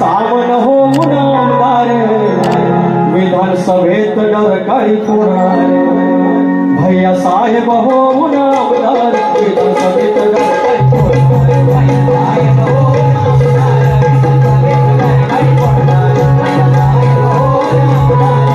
सावन होऊन आमदार विधानसभेत डरकाळी पुरा भैया साहेब होऊन Lord.